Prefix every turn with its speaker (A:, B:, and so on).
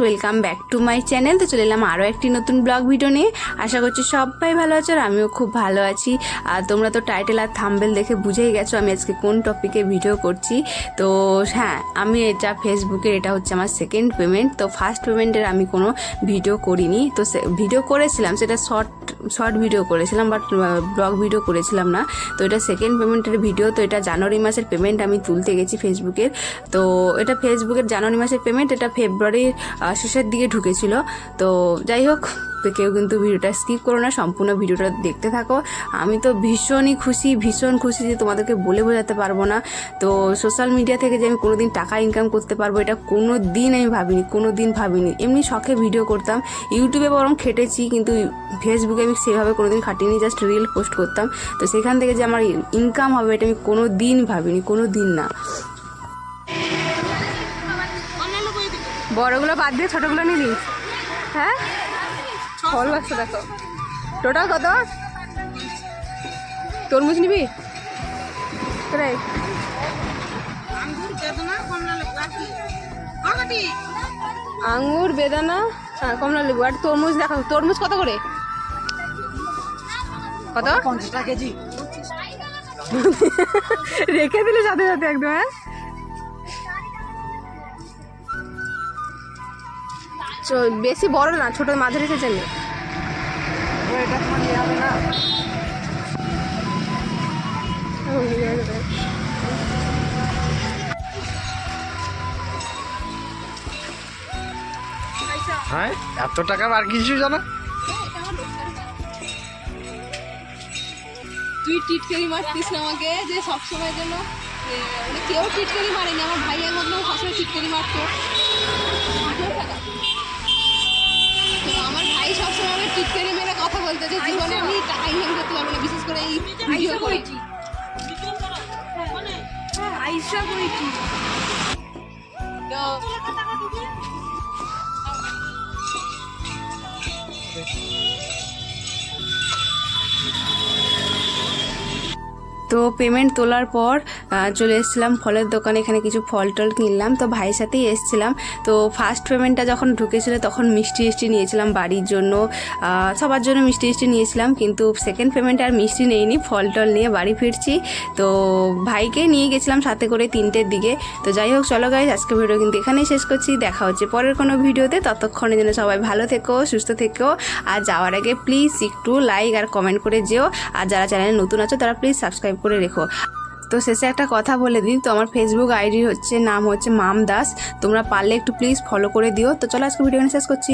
A: Welcome back to my channel তো চলে এলাম আরও একটি নতুন ব্লগ ভিডিও নিয়ে। আশা করছি সবাই ভালো আছো আর আমিও খুব ভালো আছি। আর তোমরা তো টাইটেল আর থাম্বেল দেখে বুঝেই গেছো আমি আজকে কোন টপিকে ভিডিও করছি। তো হ্যাঁ আমি এটা ফেসবুকের এটা হচ্ছে আমার সেকেন্ড পেমেন্ট তো ফার্স্ট পেমেন্টের আমি কোনো ভিডিও করিনি। তো ভিডিও করেছিলাম, সেটা শর্ট শর্ট ভিডিও করেছিলাম বাট ব্লগ ভিডিও করেছিলাম না। তো এটা সেকেন্ড পেমেন্টের ভিডিও তো এটা জানুয়ারি মাসের পেমেন্ট আমি তুলতে গেছি ফেসবুকের তো এটা ফেসবুকের জানুয়ারি মাসের পেমেন্ট এটা ফেব্রুয়ারির শেষের দিকে ঢুকেছিল। তো যাই হোক কেউ কিন্তু ভিডিওটা স্কিপ করো না, সম্পূর্ণ ভিডিওটা দেখতে থাকো। আমি তো ভীষণই খুশি, ভীষণ খুশি যে তোমাদেরকে বলে বোঝাতে পারব না। তো সোশ্যাল মিডিয়া থেকে যে আমি কোনো দিন টাকা ইনকাম করতে পারব, এটা কোনো দিন আমি ভাবিনি কোনো দিন ভাবিনি। এমনি শখে ভিডিও করতাম ইউটিউবে বরং খেটেছি, কিন্তু ফেসবুকে আমি সেভাবে কোনো দিন খাটিনি জাস্ট রিল পোস্ট করতাম। তো সেখান থেকে যে আমার ইনকাম হবে, এটা আমি কোনো দিন ভাবিনি কোনো দিন না। বড়গুলো বাদ দিয়ে ছোটগুলো নিলি হ্যাঁ? ফল বাক্স দেখো। টোটাল কত? তরমুজ নিবি? রে আঙ্গুর বেদানা হ্যাঁ কমলা লেবু। আর তরমুজ দেখো তরমুজ কত করে? কত?
B: পঞ্চাশ টাকা কেজি।
A: রেখে দিলে সাথে সাথে একদম হ্যাঁ? বেশি বড় না ছোট মাঝারি সাইজের নেই
B: এটা তোমার নিয়ে হবে না হ্যাঁ এত টাকা আর কিছু জানা?
C: তুই টিটকারি মারতিস না আমাকে যে সবসময়ের জন্য মানে কেউ টিটকারি মারেনি আমার ভাই একমাত্র সবসময় টিটকারি মারতো। টিটকারি মেরে কথা বলতে যে জীবনে আমি টাকা ইনকাম করতে পারব না বিশেষ করে এই ভিডিও করে। আইসা করেছি তো
A: তো পেমেন্ট তোলার পর চলে এসেছিলাম ফলের দোকানে, এখানে কিছু ফল টল কিনলাম। তো ভাইয়ের সাথেই এসেছিলাম। তো ফার্স্ট পেমেন্টটা যখন ঢুকেছিল, তখন মিষ্টি মিষ্টি নিয়েছিলাম বাড়ির জন্য। সবার জন্য মিষ্টি মিষ্টি নিয়েছিলাম, কিন্তু সেকেন্ড পেমেন্টে আর মিষ্টি নেইনি, ফল টল নিয়ে বাড়ি ফিরছি। তো ভাইকে নিয়ে গেছিলাম সাথে করে তিনটের দিকে। তো যাই হোক, চলো গাইজ আজকে ভিডিও কিন্তু এখানেই শেষ করছি। দেখা হচ্ছে পরের কোনো ভিডিওতে ততক্ষণে যেন সবাই ভালো থেকো, সুস্থ থেকো। আর যাওয়ার আগে প্লিজ একটু লাইক আর কমেন্ট করে যেও। আর যারা চ্যানেলে নতুন আছো, তারা প্লিজ সাবস্ক্রাইব করে রেখো। তো শেষে একটা কথা বলে দিই, তো আমার ফেসবুক আইডি হচ্ছে, নাম হচ্ছে মাম দাস তোমরা পারলে একটু প্লিজ ফলো করে দিও। তো চলো আজকে ভিডিও শেষ করছি।